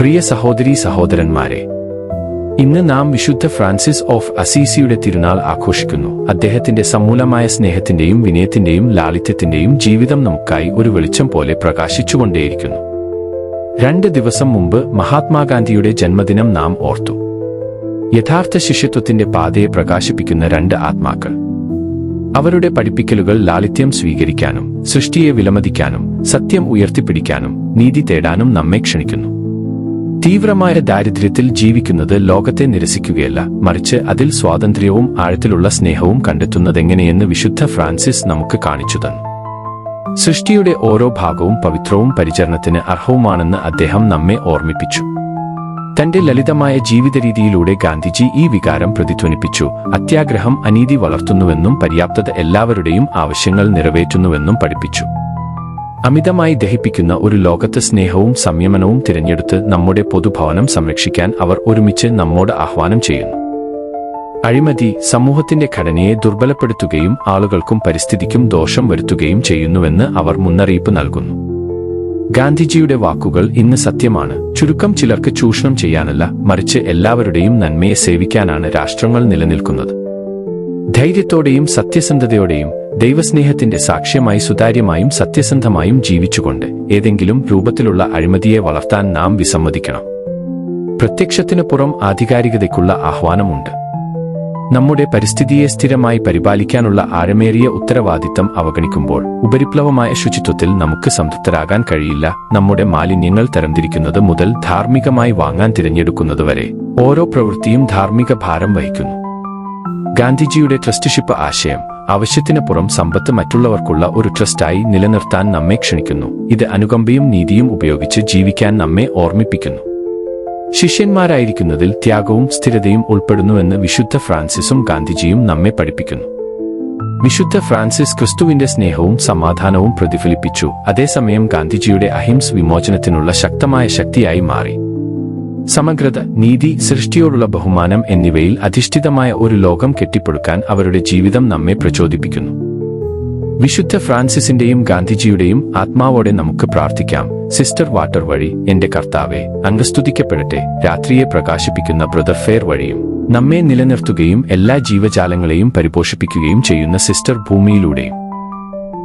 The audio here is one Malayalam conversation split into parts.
പ്രിയ സഹോദരീ സഹോദരന്മാരെ ഇന്ന് നാം വിശുദ്ധ ഫ്രാൻസിസ് ഓഫ് അസീസിയുടെ തിരുനാൾ ആഘോഷിക്കുന്നു. അദ്ദേഹത്തിന്റെ സമൂലമായ സ്നേഹത്തിന്റെയും വിനയത്തിന്റെയും ലാളിത്യത്തിന്റെയും ജീവിതം നമുക്കായി ഒരു വെളിച്ചം പോലെ പ്രകാശിച്ചുകൊണ്ടേയിരിക്കുന്നു. രണ്ട് ദിവസം മുമ്പ് മഹാത്മാഗാന്ധിയുടെ ജന്മദിനം നാം ഓർത്തു. യഥാർത്ഥ ശിഷ്യത്വത്തിന്റെ പാതയെ പ്രകാശിപ്പിക്കുന്ന രണ്ട് ആത്മാക്കൾ. അവരുടെ പഠിപ്പിക്കലുകൾ ലാളിത്യം സ്വീകരിക്കാനും സൃഷ്ടിയെ വിലമതിക്കാനും സത്യം ഉയർത്തിപ്പിടിക്കാനും നീതി തേടാനും നമ്മെ ക്ഷണിക്കുന്നു. തീവ്രമായ ദാരിദ്ര്യത്തിൽ ജീവിക്കുന്നത് ലോകത്തെ നിരസിക്കുകയല്ല മറിച്ച് അതിൽ സ്വാതന്ത്ര്യവും ആഴത്തിലുള്ള സ്നേഹവും കണ്ടെത്തുന്നതെങ്ങനെയെന്ന് വിശുദ്ധ ഫ്രാൻസിസ് നമുക്ക് കാണിച്ചു തന്നു. സൃഷ്ടിയുടെ ഓരോ ഭാഗവും പവിത്രവും പരിചരണത്തിന് അർഹവുമാണെന്ന് അദ്ദേഹം നമ്മെ ഓർമ്മിപ്പിച്ചു. തന്റെ ലളിതമായ ജീവിതരീതിയിലൂടെ ഗാന്ധിജി ഈ വികാരം പ്രതിധ്വനിപ്പിച്ചു. അത്യാഗ്രഹം അനീതി വളർത്തുന്നുവെന്നും പര്യാപ്തത എല്ലാവരുടെയും ആവശ്യങ്ങൾ നിറവേറ്റുന്നുവെന്നും പഠിപ്പിച്ചു. അമിതമായി ദഹിപ്പിക്കുന്ന ഒരു ലോകത്ത് സ്നേഹവും സംയമനവും തിരഞ്ഞെടുത്ത് നമ്മുടെ പൊതുഭവനം സംരക്ഷിക്കാൻ അവർ ഒരുമിച്ച് നമ്മോട് ആഹ്വാനം ചെയ്യുന്നു. അഴിമതി സമൂഹത്തിന്റെ ഘടനയെ ദുർബലപ്പെടുത്തുകയും ആളുകൾക്കും പരിസ്ഥിതിക്കും ദോഷം വരുത്തുകയും ചെയ്യുന്നുവെന്ന് അവർ മുന്നറിയിപ്പ് നൽകുന്നു. ഗാന്ധിജിയുടെ വാക്കുകൾ ഇന്ന് സത്യമാണ്. ചുരുക്കം ചിലർക്ക് ചൂഷണം ചെയ്യാനല്ല മറിച്ച് എല്ലാവരുടെയും നന്മയെ സേവിക്കാനാണ് രാഷ്ട്രങ്ങൾ നിലനിൽക്കുന്നത്. ധൈര്യത്തോടെയും സത്യസന്ധതയോടെയും ദൈവസ്നേഹത്തിന്റെ സാക്ഷ്യമായി സുതാര്യമായും സത്യസന്ധമായും ജീവിച്ചുകൊണ്ട് ഏതെങ്കിലും രൂപത്തിലുള്ള അഴിമതിയെ വളർത്താൻ നാം വിസമ്മതിക്കണം. പ്രത്യക്ഷത്തിനു പുറം ആധികാരികതയ്ക്കുള്ള ആഹ്വാനമുണ്ട്. നമ്മുടെ പരിസ്ഥിതിയെ സ്ഥിരമായി പരിപാലിക്കാനുള്ള ആഴമേറിയ ഉത്തരവാദിത്തം അവഗണിക്കുമ്പോൾ ഉപരിപ്ലവമായ ശുചിത്വത്തിൽ നമുക്ക് സംതൃപ്തരാകാൻ കഴിയില്ല. നമ്മുടെ മാലിന്യങ്ങൾ തരംതിരിക്കുന്നത് മുതൽ ധാർമ്മികമായി വാങ്ങാൻ തിരഞ്ഞെടുക്കുന്നതുവരെ ഓരോ പ്രവൃത്തിയും ധാർമ്മിക ഭാരം വഹിക്കുന്നു. ഗാന്ധിജിയുടെ ട്രസ്റ്റിഷിപ്പ് ആശയം ആവശ്യത്തിന് പുറം സമ്പത്ത് മറ്റുള്ളവർക്കുള്ള ഒരു ട്രസ്റ്റായി നിലനിർത്താൻ നമ്മെ ക്ഷണിക്കുന്നു. ഇത് അനുകമ്പയും നീതിയും ഉപയോഗിച്ച് ജീവിക്കാൻ നമ്മെ ഓർമ്മിപ്പിക്കുന്നു. ശിഷ്യന്മാരായിരിക്കുന്നതിൽ ത്യാഗവും സ്ഥിരതയും ഉൾപ്പെടുന്നുവെന്ന് വിശുദ്ധ ഫ്രാൻസിസും ഗാന്ധിജിയും നമ്മെ പഠിപ്പിക്കുന്നു. വിശുദ്ധ ഫ്രാൻസിസ് ക്രിസ്തുവിന്റെ സ്നേഹവും സമാധാനവും പ്രതിഫലിപ്പിച്ചു. അതേസമയം ഗാന്ധിജിയുടെ അഹിംസ് വിമോചനത്തിനുള്ള ശക്തമായ ശക്തിയായി മാറി. സമഗ്രത നീതി സൃഷ്ടിയോടുള്ള ബഹുമാനം എന്നിവയിൽ അധിഷ്ഠിതമായ ഒരു ലോകം കെട്ടിപ്പടുക്കാൻ അവരുടെ ജീവിതം നമ്മെ പ്രചോദിപ്പിക്കുന്നു. വിശുദ്ധ ഫ്രാൻസിസിന്റെയും ഗാന്ധിജിയുടെയും ആത്മാവോടെ നമുക്ക് പ്രാർത്ഥിക്കാം. സിസ്റ്റർ വാട്ടർ വഴി എന്റെ കർത്താവെ അംഗസ്തുതിക്കപ്പെടട്ടെ. രാത്രിയെ പ്രകാശിപ്പിക്കുന്ന ബ്രദർ ഫെയർ വഴിയും നമ്മെ നിലനിർത്തുകയും എല്ലാ ജീവജാലങ്ങളെയും പരിപോഷിപ്പിക്കുകയും ചെയ്യുന്ന സിസ്റ്റർ ഭൂമിയിലൂടെയും.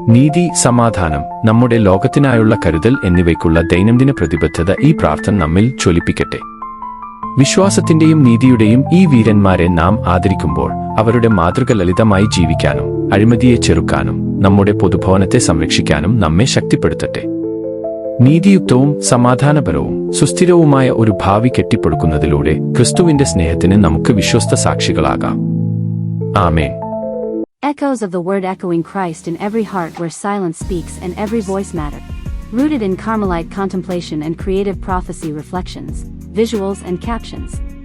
നീതി സമാധാനം നമ്മുടെ ലോകത്തിനായുള്ള കരുതൽ എന്നിവയ്ക്കുള്ള ദൈനംദിന പ്രതിബദ്ധത ഈ പ്രാർത്ഥന നമ്മിൽ ചൊലിപ്പിക്കട്ടെ വിശ്വാസത്തിന്റെയും നീതിയുടെയും ഈ വീരന്മാരെ നാം ആദരിക്കുമ്പോൾ അവരുടെ മാതൃക ലളിതമായി ജീവിക്കാനും അഴിമതിയെ ചെറുക്കാനും നമ്മുടെ പൊതുഭവനത്തെ സംരക്ഷിക്കാനും നമ്മെ ശക്തിപ്പെടുത്തട്ടെ. നീതിയുക്തവും സമാധാനപരവും സുസ്ഥിരവുമായ ഒരു ഭാവി കെട്ടിപ്പടുക്കുന്നതിലൂടെ ക്രിസ്തുവിന്റെ സ്നേഹത്തിന് നമുക്ക് വിശ്വസ്ത സാക്ഷികളാകാം. ആമേൻ. Echoes of the word echoing Christ in every heart where silence speaks and every voice matter. Rooted in Carmelite contemplation and creative prophecy reflections, visuals and captions.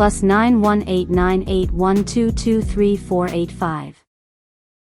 plus 918981223485.